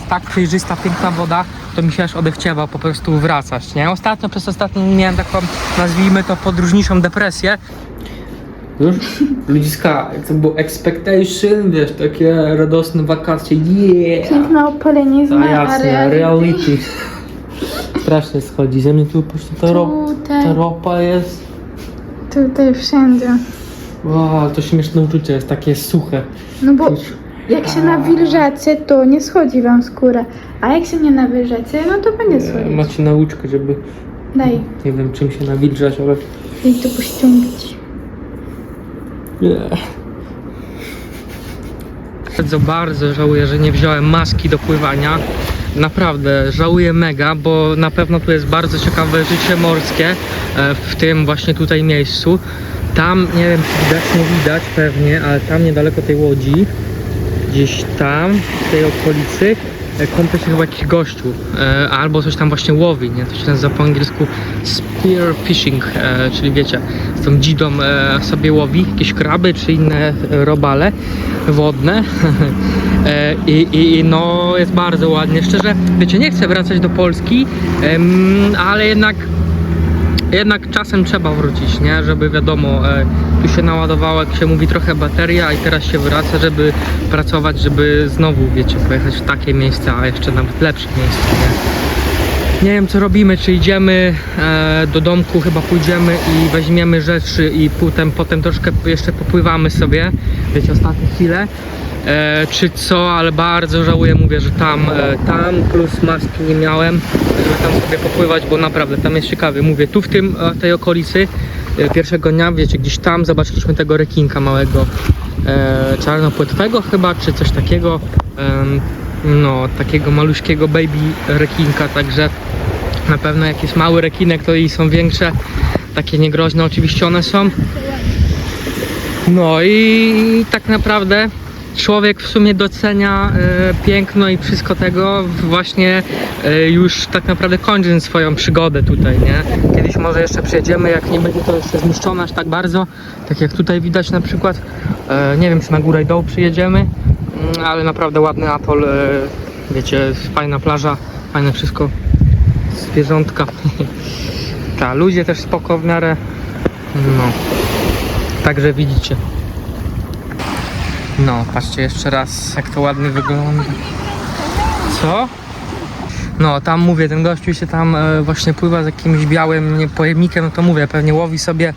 jest tak przejrzysta, piękna woda, to mi się aż odechciewa po prostu wracać, nie? Ostatnio, przez ostatnio miałem taką, nazwijmy to, podróżniczą depresję. Już? Ludziska, to było expectation, wiesz, takie radosne wakacje, yeah! Piękna opolenizna, A jasne, reality. Strasznie schodzi, ze mnie tu po prostu ta, ro Tutaj. ta ropa jest. Tutaj wszędzie. Wow, to śmieszne uczucie, jest takie suche. No bo jak się nawilżacie, to nie schodzi wam skóra. A jak się nie nawilżacie, no to będzie schodzić. Macie nauczkę, żeby, Daj, nie wiem czym się nawilżać, ale... daj to pościągać. Yeah. Bardzo, bardzo żałuję, że nie wziąłem maski do pływania. Naprawdę żałuję mega, bo na pewno tu jest bardzo ciekawe życie morskie e, w tym właśnie tutaj miejscu. Tam, nie wiem czy widać, nie widać pewnie, ale tam niedaleko tej łodzi, gdzieś tam, w tej okolicy, e, kąpie się chyba jakiś gościu, e, albo coś tam właśnie łowi, nie? To się nazywa po angielsku spear fishing, e, czyli wiecie, z tą dzidą e, sobie łowi jakieś kraby czy inne e, robale wodne e, i, i, no jest bardzo ładnie. Szczerze, wiecie, nie chcę wracać do Polski, em, ale jednak jednak czasem trzeba wrócić, nie? Żeby wiadomo, e, tu się naładowała, jak się mówi, trochę bateria i teraz się wraca, żeby pracować, żeby znowu, wiecie, pojechać w takie miejsca, a jeszcze nawet lepsze miejsca, nie? Nie wiem co robimy, czy idziemy e, do domku, chyba pójdziemy i weźmiemy rzeczy i potem, potem troszkę jeszcze popływamy sobie, wiecie, ostatnie chwile. E, czy co, ale bardzo żałuję, mówię, że tam, e, tam plus maski nie miałem, żeby tam sobie popływać, bo naprawdę tam jest ciekawie. Mówię, tu w tym, e, tej okolicy e, pierwszego dnia, wiecie, gdzieś tam zobaczyliśmy tego rekinka małego, e, czarnopłetwego chyba, czy coś takiego. Em, no, takiego maluśkiego baby rekinka, także na pewno jak jest mały rekinek, to i są większe, takie niegroźne oczywiście one są. No i tak naprawdę człowiek w sumie docenia e, piękno i wszystko tego właśnie e, już tak naprawdę kończąc swoją przygodę tutaj, nie? Kiedyś może jeszcze przyjedziemy, jak nie będzie to jeszcze zniszczone aż tak bardzo, tak jak tutaj widać na przykład. E, nie wiem, czy na górę i doł przyjedziemy, mm, ale naprawdę ładny atol, e, wiecie, fajna plaża, fajne wszystko, zwierzątka. Ta, ludzie też spoko w miarę, no. Także widzicie. No, patrzcie jeszcze raz, jak to ładnie wygląda. Co? No, tam mówię, ten gościu się tam e, właśnie pływa z jakimś białym pojemnikiem, no to mówię, pewnie łowi sobie.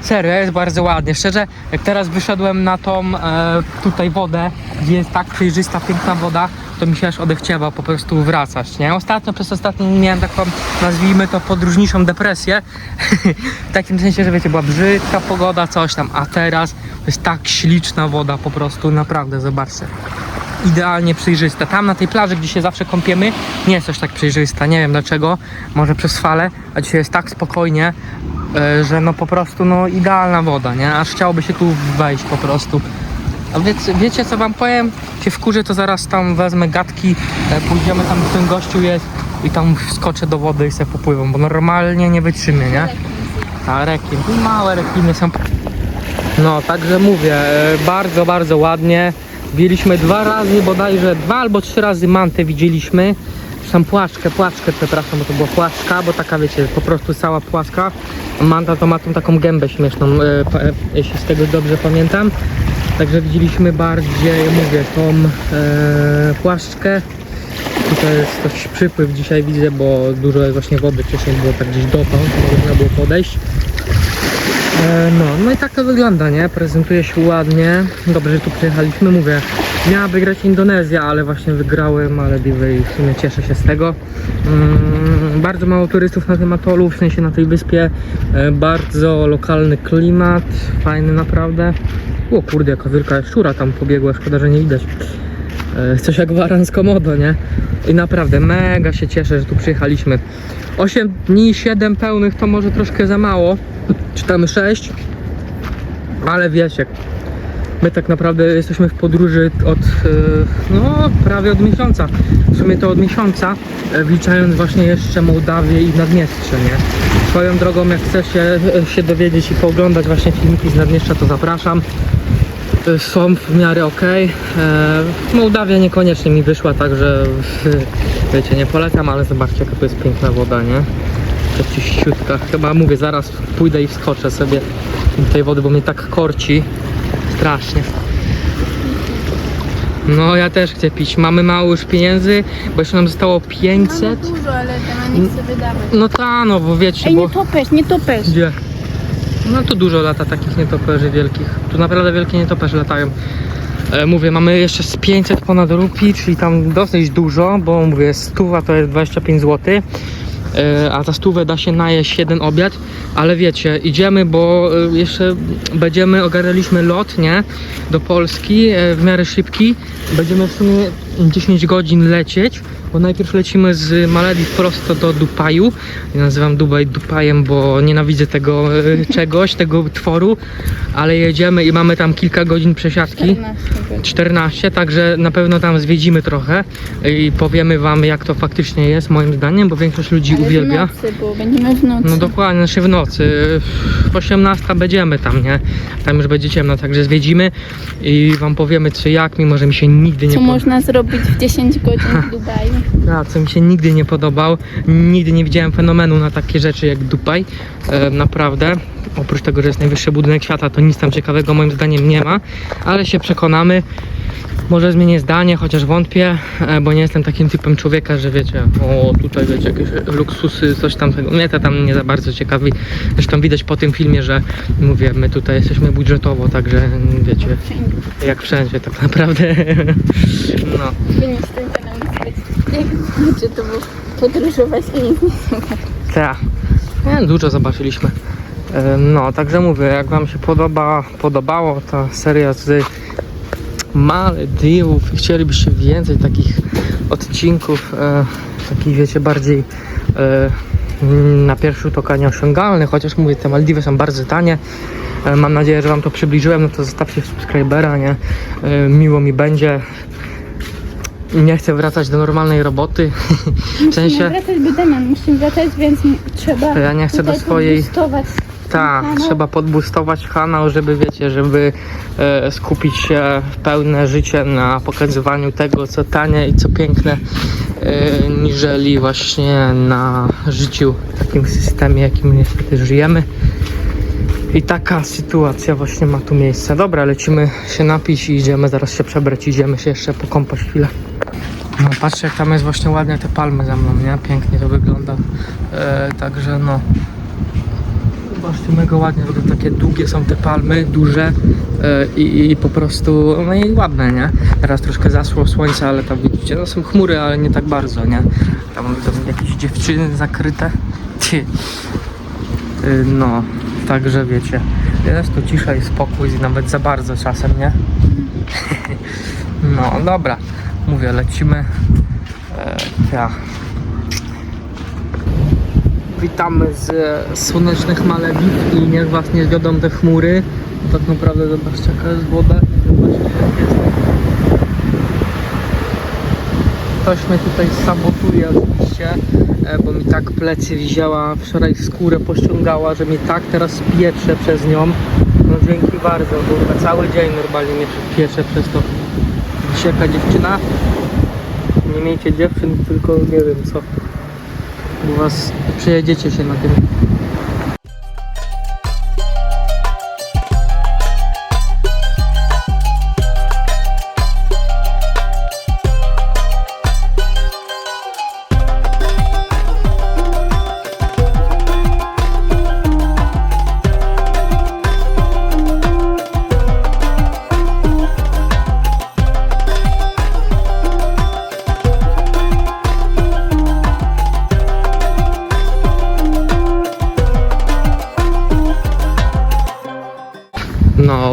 Serio, jest bardzo ładnie. Szczerze, jak teraz wyszedłem na tą e, tutaj wodę, gdzie jest tak przejrzysta, piękna woda, to mi się aż po prostu wracać, nie? Ostatnio, przez ostatnio miałem taką, nazwijmy to, podróżniczą depresję. w takim sensie, że wiecie, była brzydka pogoda, coś tam, a teraz jest tak śliczna woda po prostu, naprawdę, zobaczcie idealnie przejrzysta. Tam na tej plaży, gdzie się zawsze kąpiemy, nie jest aż tak przejrzysta. Nie wiem dlaczego. Może przez falę, a dzisiaj jest tak spokojnie, e, że no po prostu no idealna woda, nie? Aż chciałoby się tu wejść po prostu. A wiecie, wiecie co wam powiem? Cię wkurzę, to zaraz tam wezmę gadki, e, pójdziemy tam, ten gościu jest i tam wskoczę do wody i sobie popływam, bo normalnie nie wytrzymię, nie? A rekin, małe rekiny są. No, także mówię, e, bardzo, bardzo ładnie. Widzieliśmy dwa razy, bodajże dwa albo trzy razy mantę widzieliśmy. Tam płaczkę, płaczkę, przepraszam, bo to była płaczka, bo taka wiecie, po prostu cała płaska. Manta to ma tą taką gębę śmieszną, e, jeśli z tego dobrze pamiętam. Także widzieliśmy bardziej, mówię, tą e, płaszczkę. Tutaj jest coś przypływ dzisiaj widzę, bo dużo właśnie wody, wcześniej było tak gdzieś dotąd, można było podejść. E, No, no i tak to wygląda, nie? Prezentuje się ładnie. Dobrze, że tu przyjechaliśmy. Mówię, miała wygrać Indonezja, ale właśnie wygrały Malediwy i w sumie cieszę się z tego. Mm, bardzo mało turystów na tym atolu, w sensie na tej wyspie. E, bardzo lokalny klimat, fajny naprawdę. O kurde, jaka wielka szczura tam pobiegła, szkoda, że nie widać. E, Coś jak waran z komodo, nie? I naprawdę mega się cieszę, że tu przyjechaliśmy. 8 dni, 7 pełnych to może troszkę za mało. Czy tam 6. Ale wiecie, my tak naprawdę jesteśmy w podróży od, e, no prawie od miesiąca. W sumie to od miesiąca, e, wliczając właśnie jeszcze Mołdawię i Naddniestrze, nie? Swoją drogą, jak chcecie e, się dowiedzieć i pooglądać właśnie filmiki z Naddniestrza, to zapraszam. są w miarę ok. Mołdawia niekoniecznie mi wyszła, także wiecie, nie polecam, ale zobaczcie jaka to jest piękna woda, nie? To czyściutka. Chyba mówię, zaraz pójdę i wskoczę sobie do tej wody, bo mnie tak korci. Strasznie. No ja też chcę pić. Mamy mało już pieniędzy, bo jeszcze nam zostało 500. dużo, ale to nie chcę wydawać. No ta, no bo wiecie, Ej, bo... nie topesz, nie topesz. Gdzie? No tu dużo lata takich nietoperzy wielkich. Tu naprawdę wielkie nietoperze latają. E, mówię, mamy jeszcze z 500 ponad rupii, czyli tam dosyć dużo, bo mówię, stuwa to jest 25 zł. E, a za stówę da się najeść jeden obiad, ale wiecie, idziemy, bo e, jeszcze będziemy, ogarnęliśmy lot, nie, do Polski e, w miarę szybki. Będziemy w sumie 10 godzin lecieć, bo najpierw lecimy z Malediw prosto do Dubaju. Ja nazywam Dubaj Dubajem, bo nienawidzę tego e, czegoś, tego tworu, ale jedziemy i mamy tam kilka godzin przesiadki. 14, także na pewno tam zwiedzimy trochę i powiemy wam jak to faktycznie jest moim zdaniem, bo większość ludzi uwielbia. W nocy, bo będziemy w nocy. No dokładnie, znaczy w nocy. W 18 będziemy tam, nie? Tam już będzie ciemno, także zwiedzimy i wam powiemy co jak, mimo że mi się nigdy nie Co można zrobić w 10 godzin w Dubaju. Ja, co mi się nigdy nie podobał. Nigdy nie widziałem fenomenu na takie rzeczy jak Dubaj. E, naprawdę. Oprócz tego, że jest najwyższy budynek świata, to nic tam ciekawego moim zdaniem nie ma. Ale się przekonamy. Może zmienię zdanie, chociaż wątpię, e, bo nie jestem takim typem człowieka, że wiecie, o tutaj wiecie, jakieś luksusy, coś tam tego. Mnie to tam nie za bardzo ciekawi. Zresztą widać po tym filmie, że mówię, my tutaj jesteśmy budżetowo, także wiecie, jak wszędzie tak naprawdę. No. Wynieś ten kanał i było podróżować i nic nie. Tak. Dużo zobaczyliśmy. E, No, także mówię, jak Wam się podoba, podobało ta seria z Malediwów i chcielibyście więcej takich odcinków, e, takich wiecie, bardziej e, na pierwszy rzut oka nieosiągalnych, chociaż mówię, te Maldiwy są bardzo tanie. E, mam nadzieję, że Wam to przybliżyłem, no to zostawcie subskrybera, nie? E, miło mi będzie. Nie chcę wracać do normalnej roboty. W sensie... Musimy wracać, bo Damian musimy wracać, więc trzeba Ja nie chcę do swojej- Tak, kanał. trzeba podbustować kanał, żeby wiecie, żeby e, skupić się w pełne życie na pokazywaniu tego, co tanie i co piękne, e, niżeli właśnie na życiu w takim systemie, jakim niestety żyjemy. I taka sytuacja właśnie ma tu miejsce. Dobra, lecimy się napić i idziemy, zaraz się przebrać, idziemy się jeszcze pokąpać chwilę. No patrzcie jak tam jest właśnie ładnie te palmy za mną, nie? Pięknie to wygląda. E, także no. Zobaczcie, mega ładnie, wygląda takie długie są te palmy, duże e, i, i po prostu, no i ładne, nie? Teraz troszkę zasło słońce, ale tam widzicie, no są chmury, ale nie tak bardzo, nie? Tam widzą jakieś dziewczyny zakryte. Ty. Y, No, także wiecie, jest tu cisza i spokój, nawet za bardzo czasem, nie? No, dobra, mówię, lecimy. Ja. Witamy z słonecznych Malediw i niech was nie zgodą te chmury. Tak naprawdę zobaczcie jaka jest woda. Ktoś mnie tutaj sabotuje oczywiście, e, bo mi tak plecy wzięła, wczoraj skórę pościągała, że mi tak teraz piecze przez nią. No dzięki bardzo, kurwa, cały dzień normalnie mnie piecze przez to. Dzisiaj dziewczyna? Nie miejcie dziewczyn, tylko nie wiem co. U was przejedziecie się na tym.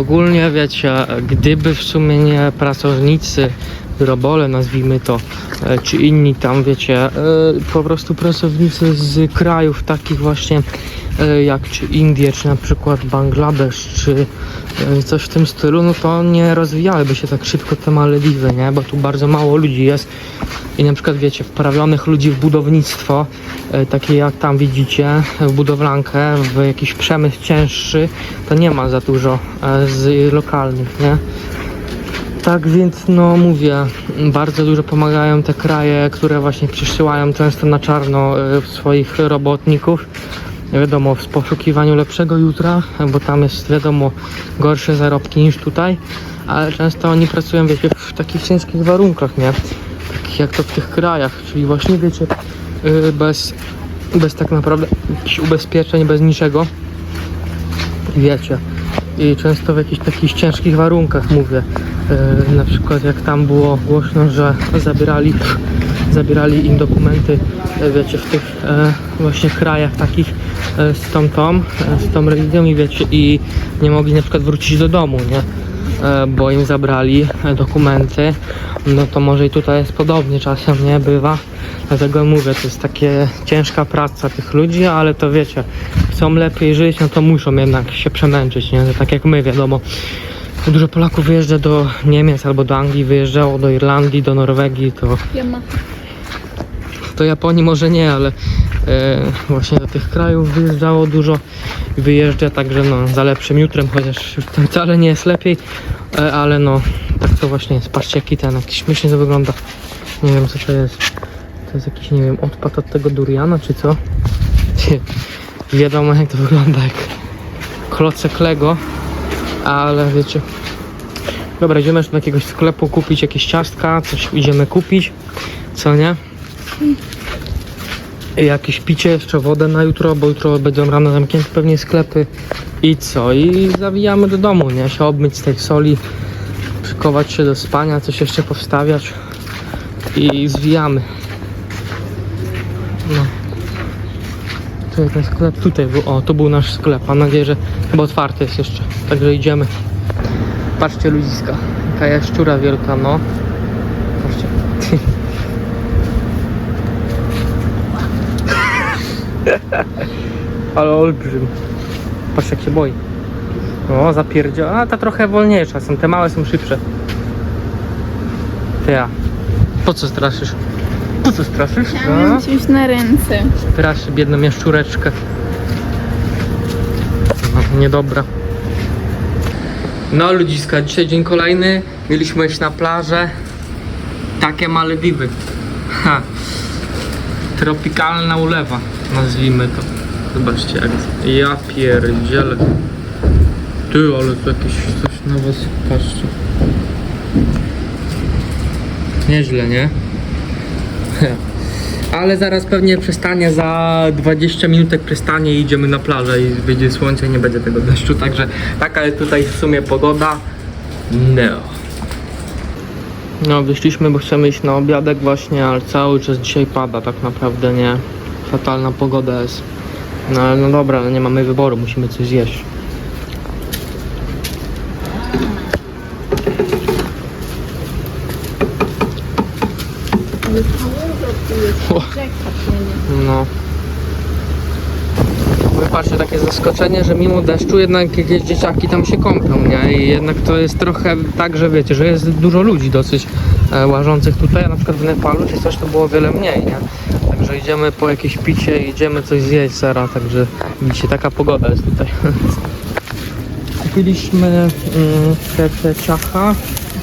Ogólnie wiecie, gdyby w sumie nie pracownicy robole, nazwijmy to, e, czy inni tam, wiecie, e, po prostu pracownicy z krajów takich właśnie jak czy Indie, czy na przykład Bangladesz, czy e, coś w tym stylu, no to nie rozwijałyby się tak szybko te Malediwy, nie? Bo tu bardzo mało ludzi jest i na przykład wiecie, wprawionych ludzi w budownictwo, e, takie jak tam widzicie, w budowlankę, w jakiś przemysł cięższy, to nie ma za dużo e, z lokalnych, nie? Tak więc, no mówię, bardzo dużo pomagają te kraje, które właśnie przysyłają często na czarno e, swoich robotników. Wiadomo, w poszukiwaniu lepszego jutra, bo tam jest, wiadomo, gorsze zarobki niż tutaj, ale często oni pracują, wiecie, w takich ciężkich warunkach, nie? Takich jak to w tych krajach, czyli właśnie, wiecie, y, bez, bez tak naprawdę ubezpieczeń, bez niczego, wiecie. I często w jakichś takich ciężkich warunkach mówię. Yy, na przykład jak tam było głośno, że zabierali, zabierali im dokumenty, e, wiecie, w tych właśnie krajach takich z tą tą, e, z tą religią i wiecie, i nie mogli na przykład wrócić do domu, nie? E, bo im zabrali e, dokumenty, no to może i tutaj jest podobnie czasem, nie? Bywa. Dlatego mówię, to jest takie ciężka praca tych ludzi, ale to wiecie, chcą lepiej żyć, no to muszą jednak się przemęczyć, nie? Tak jak my, wiadomo. Dużo Polaków wyjeżdża do Niemiec albo do Anglii, wyjeżdżało do Irlandii, do Norwegii, to do Japonii może nie, ale e, właśnie do tych krajów wyjeżdżało dużo wyjeżdża także no, za lepszym jutrem, chociaż to wcale nie jest lepiej, e, ale no tak to właśnie jest. Patrzcie jaki ten, jakiś śmiesznie to wygląda. Nie wiem co to jest. To jest jakiś, nie wiem, odpad od tego duriana czy co? Wiadomo jak to wygląda, jak klocek Lego, ale wiecie. Dobra, idziemy do jakiegoś sklepu kupić jakieś ciastka, coś idziemy kupić, co nie? Jakieś picie, jeszcze wodę na jutro, bo jutro będą rano zamknięte pewnie sklepy. I co? I zawijamy do domu, nie? Się obmyć z tej soli, przykować się do spania, coś jeszcze powstawiać i zwijamy. No. Tutaj ten sklep, tutaj był, o, to był nasz sklep. Mam nadzieję, że chyba otwarty jest jeszcze. Także idziemy. Patrzcie ludziska, jaka jaszczura wielka, no. Ale olbrzym. Patrz jak się boi. O, zapierdzia. A ta trochę wolniejsza są, te małe są szybsze. Ty ja. Po co straszysz? Po co straszysz? Chciałam czymś na ręce. Straszy biedną jaszczureczkę. No, niedobra. No ludziska, dzisiaj dzień kolejny. Mieliśmy iść na plażę. Takie Malediwy. Ha. Tropikalna ulewa, nazwijmy to. Zobaczcie jak. Ja pierdzielę. Ty, ale to jakieś coś na was patrzcie. Nieźle, nie? Ale zaraz pewnie przestanie za 20 minutek przestanie i idziemy na plażę i wyjdzie słońce i nie będzie tego deszczu, także taka jest tutaj w sumie pogoda. No. No wyszliśmy, bo chcemy iść na obiadek właśnie, ale cały czas dzisiaj pada tak naprawdę, nie? Fatalna pogoda jest. No ale no dobra, no nie mamy wyboru, musimy coś zjeść. No. Wypatrzcie, takie zaskoczenie, że mimo deszczu jednak jakieś dzieciaki tam się kąpią, nie? I jednak to jest trochę tak, że wiecie, że jest dużo ludzi dosyć e, łażących tutaj, a na przykład w Nepalu czy coś to było wiele mniej, nie? Także idziemy po jakieś picie i idziemy coś zjeść sera, także widzicie, taka pogoda jest tutaj. Kupiliśmy mm, te, te ciacha,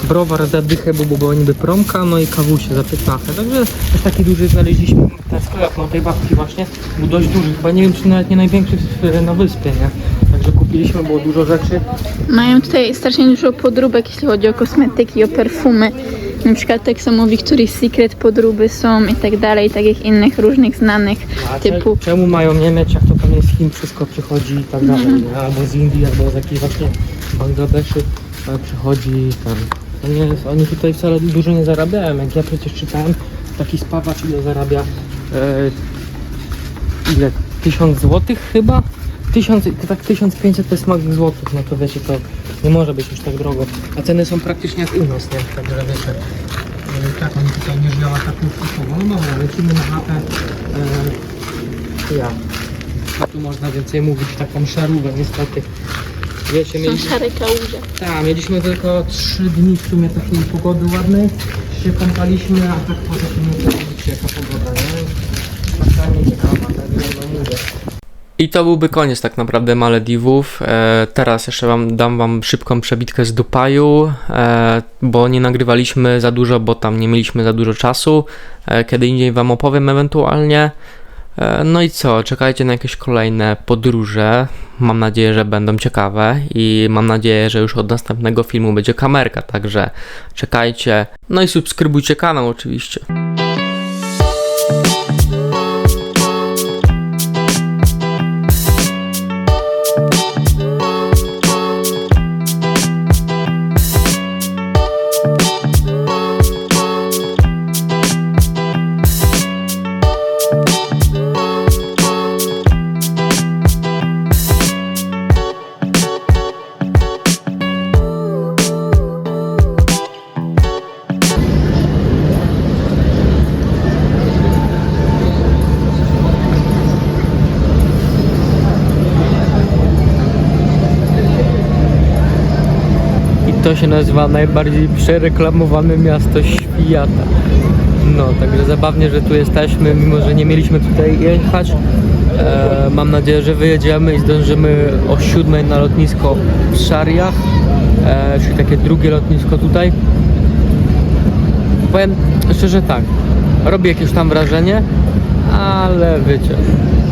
browar za dychę, bo było niby promka, no i kawusie za 15. Także taki duży znaleźliśmy ten sklep, no tej babki właśnie, był dość duży, chyba nie wiem czy nawet nie największy na wyspie, nie? Także kupiliśmy, było dużo rzeczy. Mają tutaj strasznie dużo podróbek, jeśli chodzi o kosmetyki, o perfumy. Na przykład tak samo Victoria's Secret podróby są i tak dalej, takich innych różnych znanych A typu. cze- czemu mają nie mieć, jak to pewnie z Chin wszystko przychodzi i tak dalej, nie? albo z Indii, albo z jakiejś właśnie Bangladeszy e, przychodzi tam. To nie oni tutaj wcale dużo nie zarabiają, jak ja przecież czytałem, taki spawacz ile zarabia, e, ile, 1000 złotych chyba? 1000, to tak 1500 to jest max złotych, no to wiecie, to nie może być już tak drogo, a ceny są praktycznie jak u nas, nie? Także wiecie, tak, oni tutaj nie żyją ataków powolno, no dobra, lecimy na chatę. E, ja. A tu można więcej mówić, taką szarówę niestety. Wiecie, Są mieliśmy, szare kałuże. tak, mieliśmy tylko 3 dni w sumie takiej pogody ładnej. Się kąpaliśmy, a tak poza tym nie wiem, jaka pogoda, nie? Taka nie ciekawa, także no mówię. I to byłby koniec tak naprawdę Malediwów. E, teraz jeszcze wam dam wam szybką przebitkę z Dupaju, e, bo nie nagrywaliśmy za dużo, bo tam nie mieliśmy za dużo czasu. E, kiedy indziej wam opowiem ewentualnie. E, no i co, czekajcie na jakieś kolejne podróże. Mam nadzieję, że będą ciekawe i mam nadzieję, że już od następnego filmu będzie kamerka, także czekajcie. No i subskrybujcie kanał oczywiście. Się nazywa najbardziej przereklamowane miasto świata. No, także zabawnie, że tu jesteśmy, mimo że nie mieliśmy tutaj jechać. E, mam nadzieję, że wyjedziemy i zdążymy o siódmej na lotnisko w Szariach, e, czyli takie drugie lotnisko tutaj. Powiem szczerze tak, robi jakieś tam wrażenie, ale wiecie,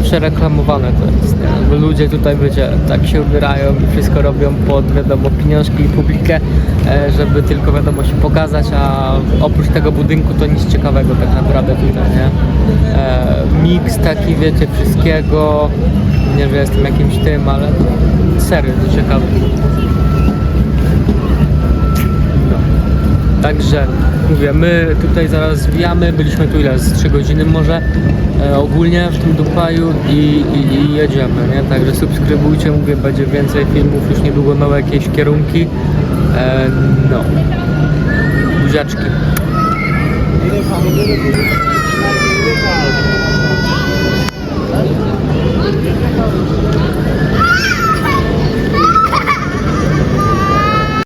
przereklamowane to jest, nie? ludzie tutaj wiecie, tak się ubierają i wszystko robią pod wiadomo pieniążki i publikę, e, żeby tylko wiadomo się pokazać, a oprócz tego budynku to nic ciekawego tak naprawdę tutaj, nie? E, miks taki wiecie wszystkiego, nie że jestem jakimś tym, ale serio to ciekawe. No. Także Mówię, my tutaj zaraz zwijamy, byliśmy tu ile, z 3 godziny może e, ogólnie w tym Dubaju i, i, i jedziemy, nie? Także subskrybujcie, mówię, będzie więcej filmów, już niedługo nowe jakieś kierunki. E, no. Buziaczki. Thank you.